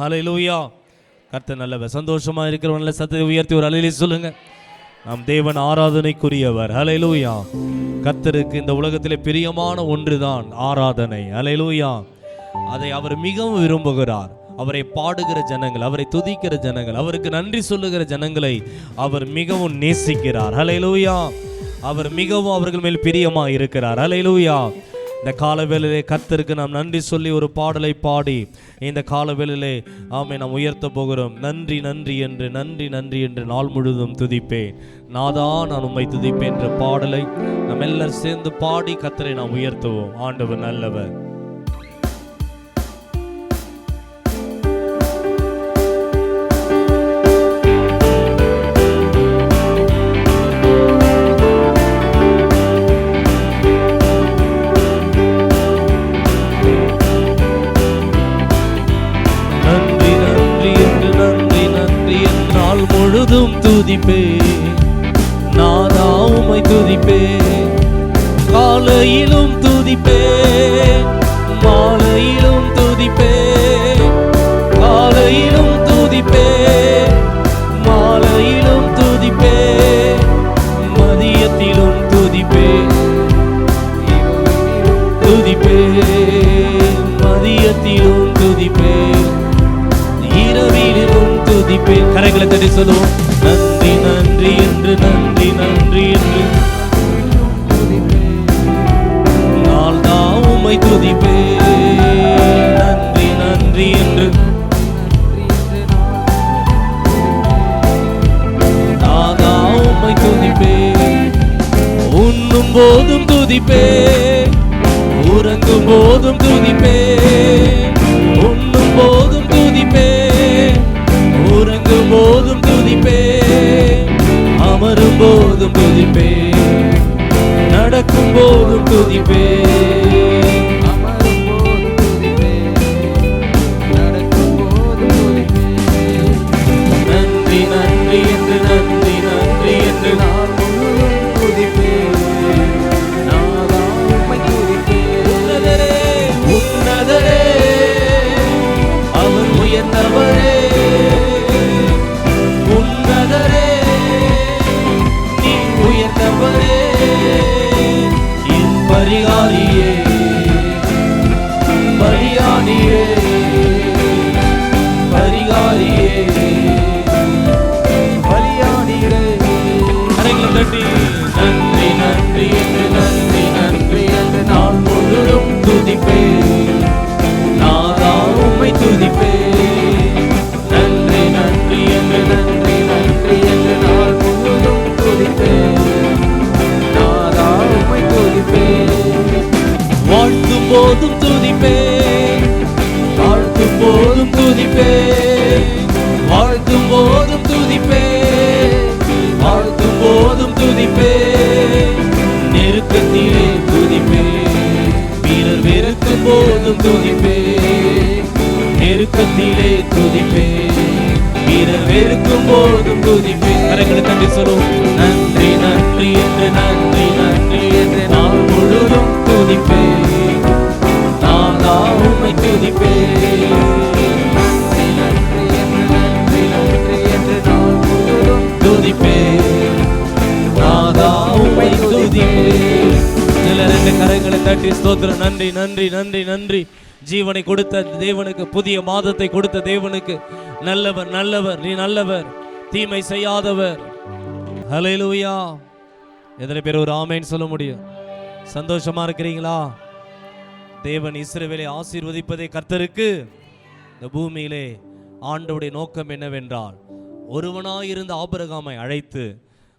ஹalleluya கர்த்தர் நல்லவர் சந்தோஷமா இருக்கிறவன் சத்தை சத்தத்தை உயர்த்தி ஒரு அலையிலே சொல்லுங்க. நம் தேவன் ஆராதனைக்குரியவர். ஹalleluya கர்த்தருக்கு இந்த உலகத்திலே பிரியமான ஒன்றுதான் ஆராதனை. ஹalleluya அதை அவர் மிகவும் விரும்புகிறார். அவரை பாடுகிற ஜனங்கள் அவரை துதிக்கிற ஜனங்கள் அவருக்கு நன்றி சொல்லுகிற ஜனங்களை அவர் மிகவும் நேசிக்கிறார். ஹalleluya அவர் மிகவும் அவர்கள் மேல் பிரியமா இருக்கிறார். ஹalleluya இந்த காலவேளிலே கத்தருக்கு நாம் நன்றி சொல்லி ஒரு பாடலை பாடி இந்த காலவேளிலே ஆமை நாம் உயர்த்த போகிறோம். நன்றி நன்றி என்று நன்றி நன்றி என்று நாள் முழுவதும் துதிப்பேன். நாதா நான் உம்மை துதிப்பேன் என்ற பாடலை நாம் எல்லாரும் சேர்ந்து பாடி கத்தரை நாம் உயர்த்துவோம். ஆண்டவர் நல்லவர். துதிப்பே. நாதா உமை துதிப்பே. காலையிலும் துதிப்பே. மாலையிலும் துதிப்பே. காலையிலும் துதிப்பே. மாலையிலும் துதிப்பே. மதியத்திலும் துதிப்பே. துதிப்பே. மதியத்திலும் துதிப்பே. இரவிலும் துதிப்பே. கரைகளை தட்டி சொல்லுவோம். நன்றி என்று நன்றி நன்றி என்று. நாள் தான் உமை துதிப்பே. நன்றி நன்றி என்று. போதும் துதிப்பே. உறங்கும் போதும் துதிப்பே. போதும் துதிப்பே நடக்கும் போதும் துதிப்பே வீரர் போதும் துதிப்பே நெருக்கத்திலே துதிப்பே வீரர் வெறுக்கும் போதும் துதிப்பே கரங்களை தட்டி சொல்லும் நன்றி நன்றி என்று நன்றி நன்றி என்று நான் முழுதும் துதிப்பே நான் உண்மை துதிப்பே சில கரங்களை தட்டி ஸ்தோத்திரம். நன்றி நன்றி நன்றி நன்றி. ஜீவனை கொடுத்த தேவனுக்கு புதிய மாதத்தை கொடுத்த தேவனுக்கு. நல்லவர் நல்லவர் நீ நல்லவர் தீமை செய்யாதவர். ஹalleluya எத்தனை பேர் ஒரு ஆமைன்னு சொல்ல முடியும்? சந்தோஷமா இருக்கிறீங்களா? தேவன் இஸ்ரவேலை ஆசீர்வதிப்பதே கர்த்தருக்கு. இந்த பூமியிலே ஆண்டவுடைய நோக்கம் என்னவென்றால் ஒருவனாயிருந்த ஆபரகாமை அழைத்து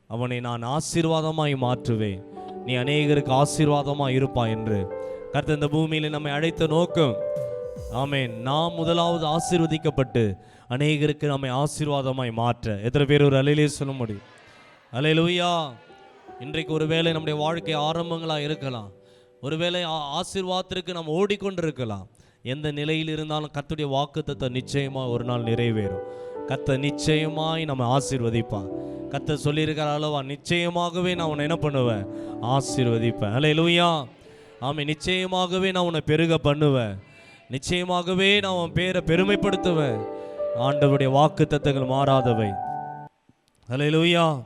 அவனை நான் ஆசீர்வாதமாய் மாற்றுவேன். நீ அநேகருக்கு ஆசீர்வாதமாக இருப்பாய் என்று. கர்த்தர் இந்த பூமியில் நம்மை அழைத்த நோக்கம் ஆமேன். நாம் முதலாவது ஆசீர்வதிக்கப்பட்டு அநேகருக்கு நம்மை ஆசீர்வாதமாய் மாற்ற. எத்தனை பேர் ஒரு அலையிலே சொல்ல முடியும்? அலையிலுயா. இன்றைக்கு ஒருவேளை நம்முடைய வாழ்க்கை ஆரம்பங்களாக இருக்கலாம். ஒருவேளை ஆ- ஆசீர்வாதத்திற்கு நாம் ஓடிக்கொண்டிருக்கலாம். எந்த நிலையில் இருந்தாலும் கத்துடைய வாக்குத்தத்தை நிச்சயமாக ஒரு நாள் நிறைவேறும். கத்த நிச்சயமாய் நம்ம ஆசீர்வதிப்பான் கத்த சொல்லியிருக்கிற அளவா நிச்சயமாகவே நான் உன்னை என்ன பண்ணுவேன்? ஆசீர்வதிப்பேன். அலையிலுயா ஆமை நிச்சயமாகவே நான் உன்னை பெருக பண்ணுவேன். நிச்சயமாகவே நான் உன் பேரை பெருமைப்படுத்துவேன். ஆண்டவருடைய வாக்கு தத்தங்கள் மாறாதவை. ஹalleluya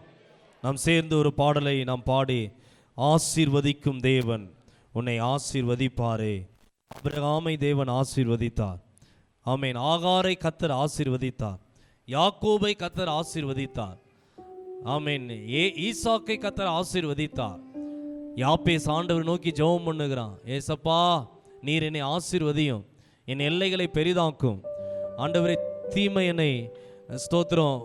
நாம் சேர்ந்து ஒரு பாடலை நாம் பாடி ஆசீர்வதிக்கும் தேவன் உன்னை ஆசீர்வதிப்பாரே. அபிரகாமை தேவன் ஆசீர்வதித்தார். ஆமேன். ஆகாரை கத்தர் ஆசீர்வதித்தார். யாக்கோபை கத்தர் ஆசீர்வதித்தார். ஆமீன். ஏ ஈசாக்கை கத்தர் ஆசீர்வதித்தார். யாப்பேஸ் ஆண்டவர் நோக்கி ஜெபம் பண்ணுகிறான். ஏசப்பா நீர் என்னை ஆசீர்வதியும். என் எல்லைகளை பெரிதாக்கும். ஆண்டவரை தீமை என்னை ஸ்தோத்திரம்.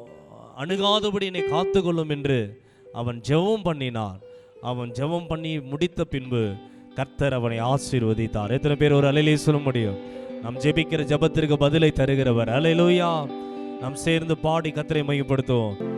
அணுகாதபடி என்னை காத்துக்கொள்ளும் என்று அவன் ஜெபம் பண்ணினான். அவன் ஜெபம் பண்ணி முடித்த பின்பு கர்த்தர் அவனை ஆசீர்வதித்தார். எத்தனை பேர் ஒரு அலையிலே சொல்ல முடியும்? நாம் ஜெபிக்கிற ஜெபத்திற்கு பதிலை தருகிறவர். அலையிலோயா. நாம் சேர்ந்து பாடி கத்தரை மையப்படுத்துவோம்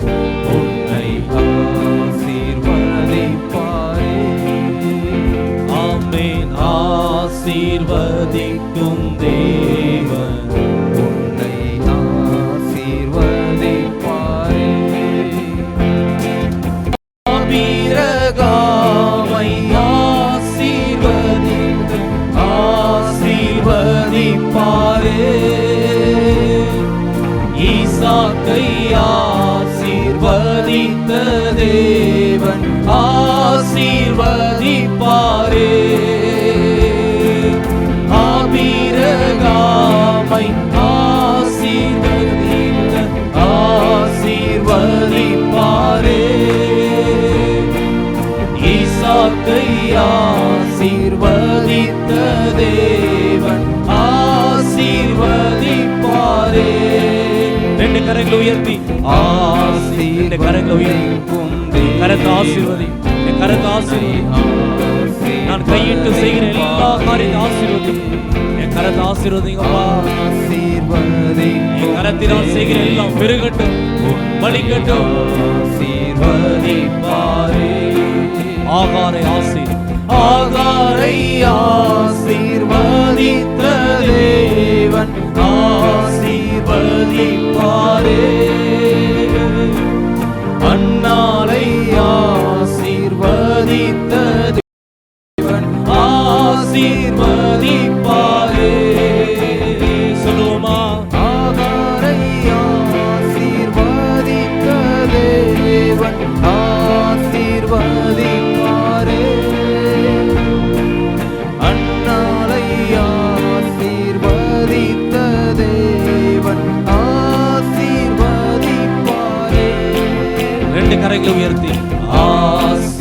தேவன் கரங்களை உயர்த்தி. ரெண்டு கரங்களை உயர்த்தி கரத்தை ஆசீர்வதி. என் கரத்தை ஆசீர்வதி. நான் கையிட்டு செய்கிற எல்லா காரியத்தை ஆசீர்வதி. என் கரத்தை ஆசீர்வதிங்கப்பா ஆசீர்வதி. என் கரத்தினால் செய்கிற எல்லாம் பெருகட்டும். வலிக்கட்டும் ஆகாரை ஆசி ஆகாரை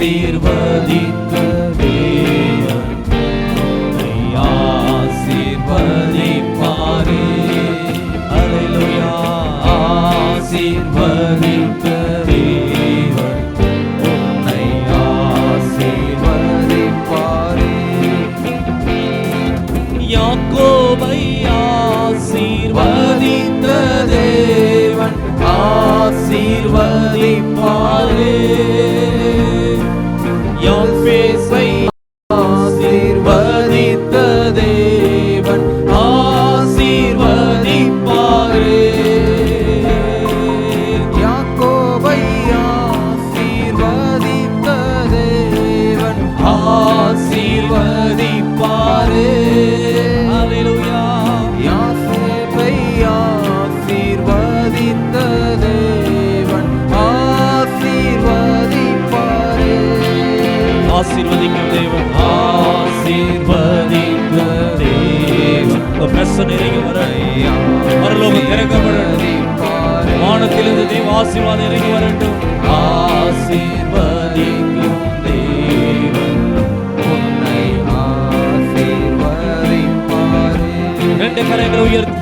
ആശീർവദിക്കും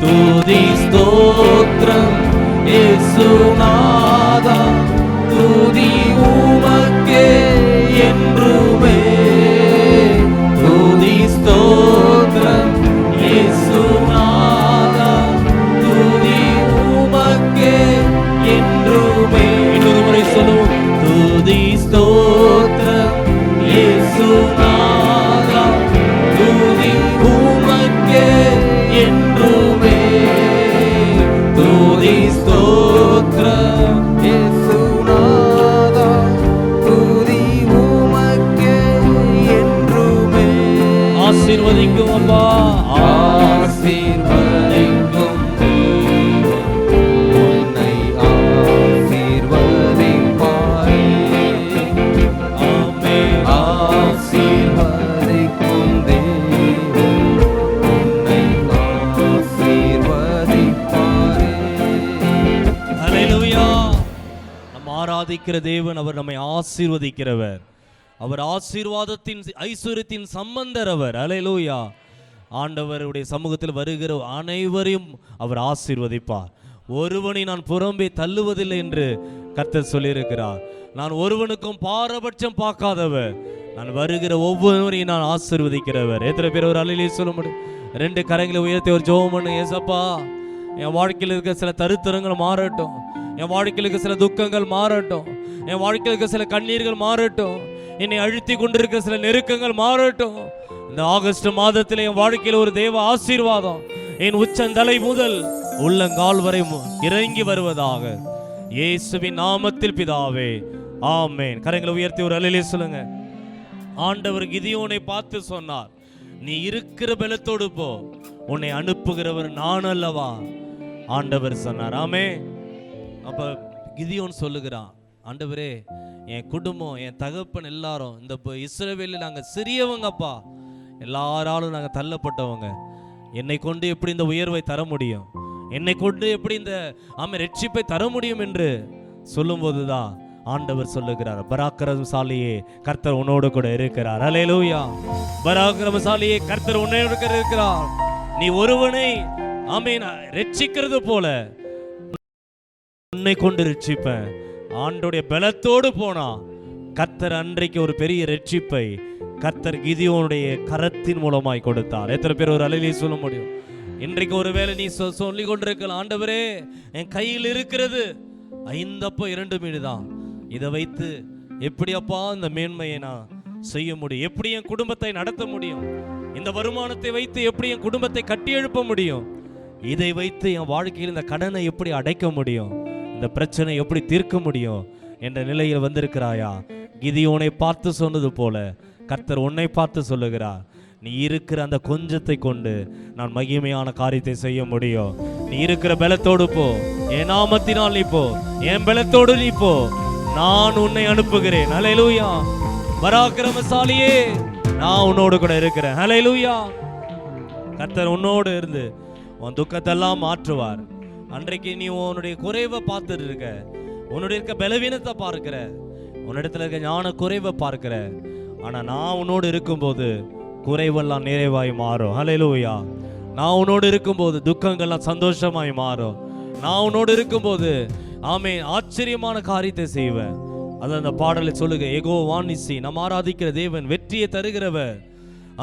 துதி ஸ்தோத்ரம் ஸ்தோத்திரம். இயேசுநாதா துதி உமக்கே என்றுமே ஆசீர்வதிக்கும் அப்பா. ஆசீர்வதிக்கும் உன்னை தேவன் உன்னை ஆசீர்வதிப்பாரே. ஹalleluya. நம்ம ஆராதிக்கிற தேவன் அவர் நம்மை ஆசீர்வதிக்கிறவர். அவர் ஆசீர்வாதத்தின் ஐஸ்வர்யத்தின் சம்பந்தர் அவர். அலையலூயா ஆண்டவருடைய சமூகத்தில் வருகிற அனைவரையும் அவர் ஆசீர்வதிப்பார். ஒருவனை நான் புறம்பே தள்ளுவதில்லை என்று கர்த்தர் சொல்லியிருக்கிறார். நான் ஒருவனுக்கும் பாரபட்சம் பார்க்காதவர். நான் வருகிற ஒவ்வொருவரையும் நான் ஆசீர்வதிக்கிறவர். எத்தனை பேர் ஒரு அலையிலே சொல்ல முடியும்? ரெண்டு கரங்களை உயர்த்தி ஒரு ஜோம் பண்ணு ஏசப்பா. என் வாழ்க்கையில் இருக்க சில தருத்தரங்கள் மாறட்டும். என் வாழ்க்கையில் இருக்க சில துக்கங்கள் மாறட்டும். என் வாழ்க்கையில் இருக்க சில கண்ணீர்கள் மாறட்டும். என்னை அழுத்தி கொண்டிருக்கிற சில நெருக்கங்கள் மாறட்டும். இந்த ஆகஸ்ட் மாதத்தில் என் வாழ்க்கையில் ஒரு தேவ ஆசீர்வாதம். என் உச்சந்தலை முதல் உள்ளங்கால் வரை மு- இறங்கி வருவதாக. இயேசுவின் நாமத்தில் பிதாவே ஆமேன். கரங்களை உயர்த்தி ஒரு அலையிலே சொல்லுங்க. ஆண்டவர் கிதியோனை பார்த்து சொன்னார் நீ இருக்கிற பலத்தோடு போ உன்னை அனுப்புகிறவர் நான் அல்லவா? ஆண்டவர் சொன்னார் ஆமே அப்ப கிதியோன் சொல்லுகிறான் ஆண்டவரே என் குடும்பம் என் தகப்பன் எல்லாரும் இந்த இஸ்ரேவேலில் நாங்கள் நாங்க சிறியவங்கப்பா. எல்லாராலும் நாங்க தள்ளப்பட்டவங்க. என்னை கொண்டு எப்படி இந்த உயர்வை தர முடியும்? என்னை கொண்டு எப்படி இந்த ஆமை ரட்சிப்பை தர முடியும் என்று சொல்லும்போதுதான் ஆண்டவர் சொல்லுகிறார். பராக்கிரமசாலியே கர்த்தர் உன்னோடு கூட இருக்கிறார். அலேலூயா பராக்கிரமசாலியே கர்த்தர் உன்னோடு கூட இருக்கிறார். நீ ஒருவனை ஆமீன் ரட்சிக்கிறது போல உன்னை கொண்டு ரட்சிப்பேன். ஆண்டோடைய பலத்தோடு போனா. கத்தர் அன்றைக்கு ஒரு பெரிய ரட்சிப்பை கத்தர் கிதியோனுடைய கரத்தின் மூலமாய் கொடுத்தார். எத்தனை பேர் ஒரு அலையிலே சொல்ல முடியும்? இன்றைக்கு ஒருவேளை நீ சொ- கொண்டிருக்கலாம். ஆண்டவரே என் கையில் இருக்கிறது. ஐந்தப்போ இரண்டு மீடு தான். இதை வைத்து எப்படி அப்பா இந்த மேன்மையை நான் செய்ய முடியும்? எப்படி என் குடும்பத்தை நடத்த முடியும்? இந்த வருமானத்தை வைத்து எப்படி என் குடும்பத்தை கட்டி எழுப்ப முடியும்? இதை வைத்து என் வாழ்க்கையில் இந்த கடனை எப்படி அடைக்க முடியும்? இந்த பிரச்சனை எப்படி தீர்க்க முடியும் என்ற நிலையில் வந்திருக்கிறாயா? கிதியோனை பார்த்து சொன்னது போல கர்த்தர் உன்னை பார்த்து சொல்லுகிறார். நீ இருக்கிற அந்த கொஞ்சத்தை கொண்டு நான் மகிமையான காரியத்தை செய்ய முடியும். நீ இருக்கிற பலத்தோடு போ. என் நாமத்தினால் நீ போ. என் பலத்தோடு நீ போ. நான் உன்னை அனுப்புகிறேன். ஹalleluya. பராக்கிரமசாலியே. நான் உன்னோடு கூட இருக்கிறேன். ஹalleluya. கர்த்தர் உன்னோடு இருந்து உன் துக்கத்தெல்லாம் மாற்றுவார். அன்றைக்கு நீ உன்னுடைய குறைவை பார்த்துட்டு இருக்க. உன்னுடைய இருக்க பலவீனத்தை பார்க்கிற. உன்னிடத்துல இருக்க ஞான குறைவை பார்க்கிற. ஆனால் நான் உன்னோடு இருக்கும்போது குறைவெல்லாம் நிறைவாய் மாறும். ஹalleluya நான் உன்னோடு இருக்கும்போது துக்கங்கள்லாம் சந்தோஷமாய் மாறும். நான் உன்னோடு இருக்கும்போது ஆமே ஆச்சரியமான காரியத்தை செய்வேன். அது அந்த பாடலை சொல்லுங்க எகோ வாணிசி நம்ம ஆராதிக்கிற தேவன் வெற்றியை தருகிறவர்.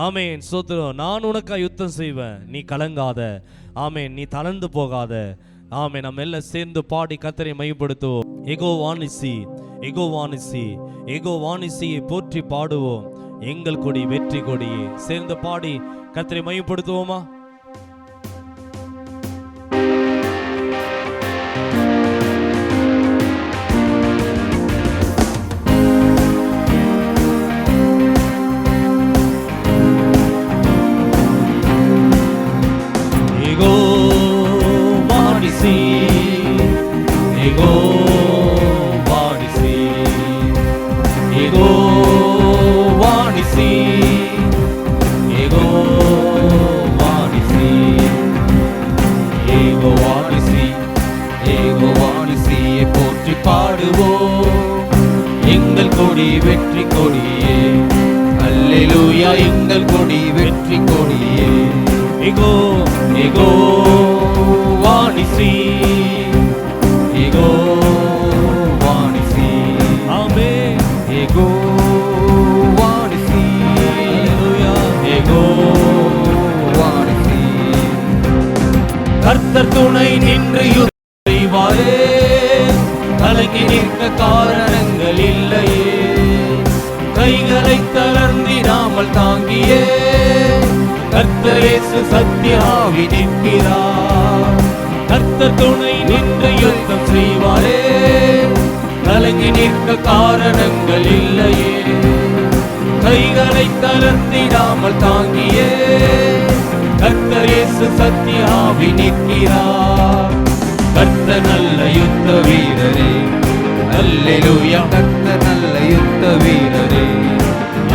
ஆமேன் சோத்திரம் நான் உனக்காக யுத்தம் செய்வேன். நீ கலங்காத. ஆமேன் நீ தளர்ந்து போகாத. ஆமே நம்ம எல்லாம் சேர்ந்து பாடி கத்தரை மையப்படுத்துவோம் எகோ வாணிசி எகோ வானிசி எகோ வாணிசியை போற்றி பாடுவோம். எங்கள் கொடி வெற்றி கொடியே. சேர்ந்து பாடி கத்தரை மையப்படுத்துவோமா வெற்றி கொடியே. அல்லேலூயா எங்கள் கொடி வெற்றி கொடியே. எகோ எகோ வாணிசி. எகோ வாணிசி. ஆமே எகோ வாணிசி. எகோ வாணிசி. கர்த்தர் துணை நின்று செய்வாரே தாங்கி நிற்க காரணங்கள் இல்லையே. கைகளை தளர்ந்திடாமல் தாங்கியே. கர்த்தரேசு சத்தியாவி நிற்கிறார். கர்த்த துணை நின்று யுத்தம் செய்வாரே. கலங்கி நிற்க காரணங்கள் இல்லையே. கைகளை தளர்ந்திடாமல் தாங்கியே. கர்த்தரேசு இயேசு சத்தியாவி நிற்கிறார். கர்த்த நல்ல யுத்த வீரரே. அல்லேலூயா. கர்த்தர் நல்ல யுத்த வீரரே.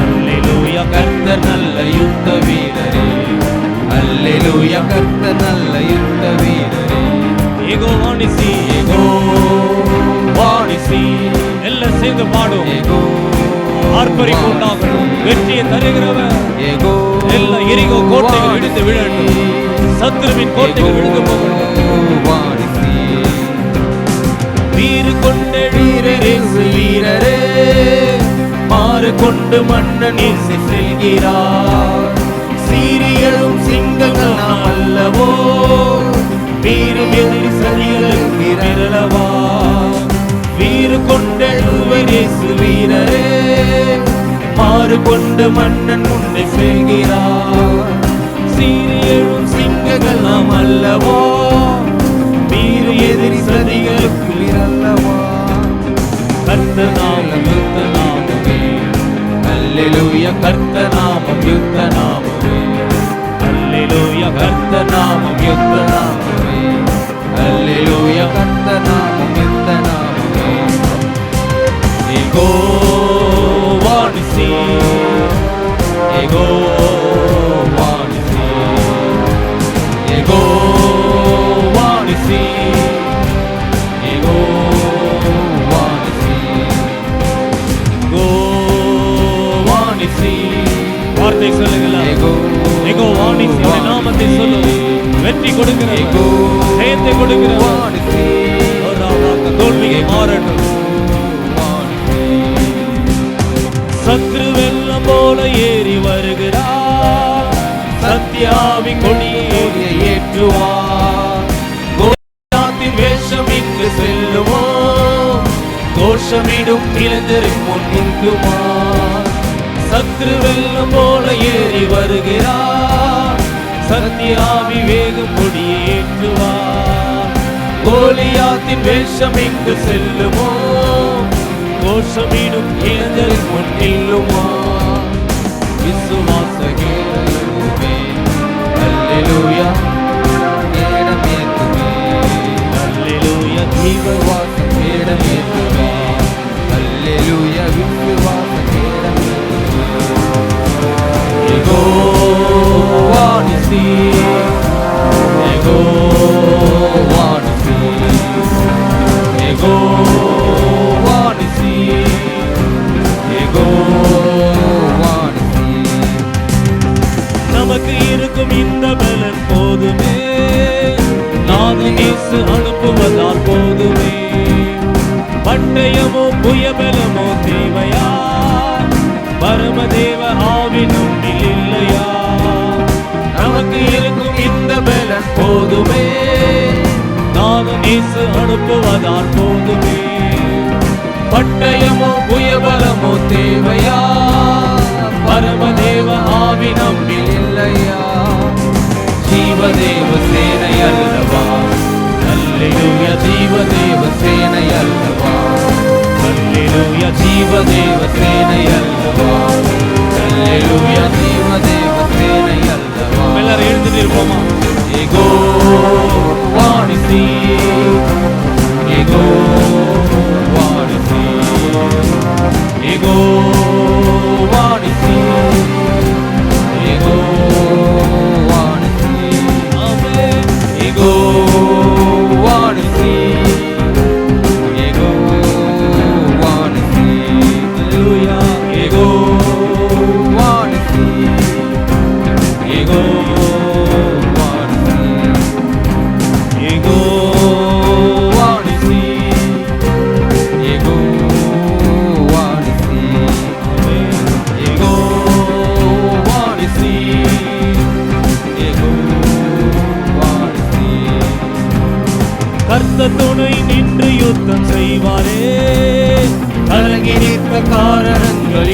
அல்லேலூயா. கர்த்தர் நல்ல யுத்த வீரரே. அல்லேலூயா. கர்த்தர் நல்ல யுத்த வீரரே. எகோ வாணிசி ஏகோ. வாணிசி எல்லாம் சேர்ந்து பாடும். ஏகோ. ஆர்ப்பரிப்பு உண்டாகணும் வெற்றியை தருகிறவர். ஏகோ. எல்லா எரிகோ கோட்டைகள் இடிந்து விழட்டும். சத்துருவின் கோட்டைகள் விழுந்து போகட்டும். வீரரேசு வீரரே மாறு கொண்டு மன்னன் இசை செல்கிறார். சீரியலும் சிங்கங்கள் நாம் அல்லவோ வீரும் எதிரி சதிகளுக்கு விரலவா வீறு கொண்டெழுவரேசு வீரரே மாறு கொண்டு மன்னன் உன்னை செல்கிறார். சீரியலும் சிங்கங்கள் நாம் அல்லவோ வீறு எதிரி சதிகளுக்கு அல்லவா கர்த்த நாமம் யுத்த நாமமே அல்லேலூயா கர்த்த நாமம் யுத்த நாமமே அல்லேலூயா கர்த்த நாமம் யுத்த நாமமே அல்லேலூயா கர்த்த நாமத்தை சொல்லு வெற்றி கொடுக்கிறவர் ஏகோ ஜெயத்தை கொடுக்கிறவர் வாணிசி தோல்வியை மாறட்டும். சத்ரு வெள்ளம் போல ஏறி வருகிறார். சத்யாவின் கொடியை ஏற்றுவார். கோஷத்தின் வேஷம் இங்கு செல்லுமோ? கோஷமிடும் இளைஞரின் முன் நிற்குமா? சத்ரு வெல்லும் போல ஏறி வருகிறார். சத்தியாவி வேகம் கொடியை ஏற்றுவார். கோலியாத்தின் வேஷம் இங்கு செல்லுமோ? கோஷமிடும் இளைஞரின் முன் நில்லுமா? விசுவாச கேளுமே அல்லேலூயா. நேரம் ஏத்துமே அல்லேலூயா. ஜீவவாச நமக்கு இருக்கும் இந்த பலன் போதுமே. நாதன் இயேசு அனுப்புவதால் போதுமே. பட்டயமோ புயபலமோ தேவையா பரமதேவ ஆ போதுமே. நானும் இயேசு அனுப்புவதால் போதுமே. பட்டயமோ புயபலமோ தேவையா? பரமதேவ ஆவி நம்மில் இல்லையா? ஜீவதேவ சேனை அல்லவா? அல்லேலூய ஜீவதேவ சேனை அல்லவா? அல்லேலூய ஜீவதேவ சேனை அல்லவா? அல்லேலூய ஜீவதேவ சேனை அல்லவா? எல்லாரும் எழுந்துட்டு இருப்போமா go, wanna see. You go, wanna see. You go.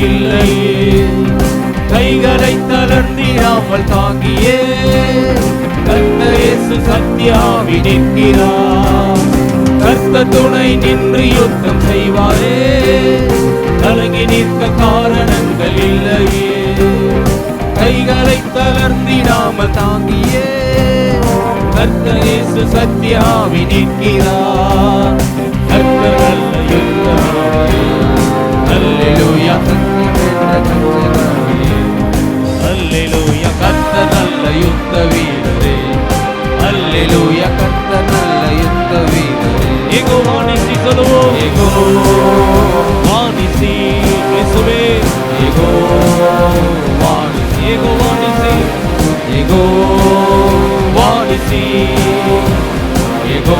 இல்லையே கைகளை தளர்ந்திடாமல் தாங்கியே. கர்த்த இயேசு சத்தியாவி நிற்கிறார். கர்த்த துணை நின்று யுத்தம் செய்வாரே. கலங்கி நிற்க காரணங்கள் இல்லையே. கைகளை தளர்ந்திடாமல் தாங்கியே. கர்த்தர் இயேசு சத்தியாவி நிற்கிறார். கர்த்தர் அல்லேலூயா கர்த்தர் நல்ல யுத்த வீரரே அல்லேலூயா கர்த்தர் நல்ல யுத்த வீரரே ஏகோ வாணிசி சொல்லுவோம் ஏகோ வாணிசி இயேசுவே ஏகோ வாணிசி ஏகோ வாணிசி ஏகோ வாணிசி ஏகோ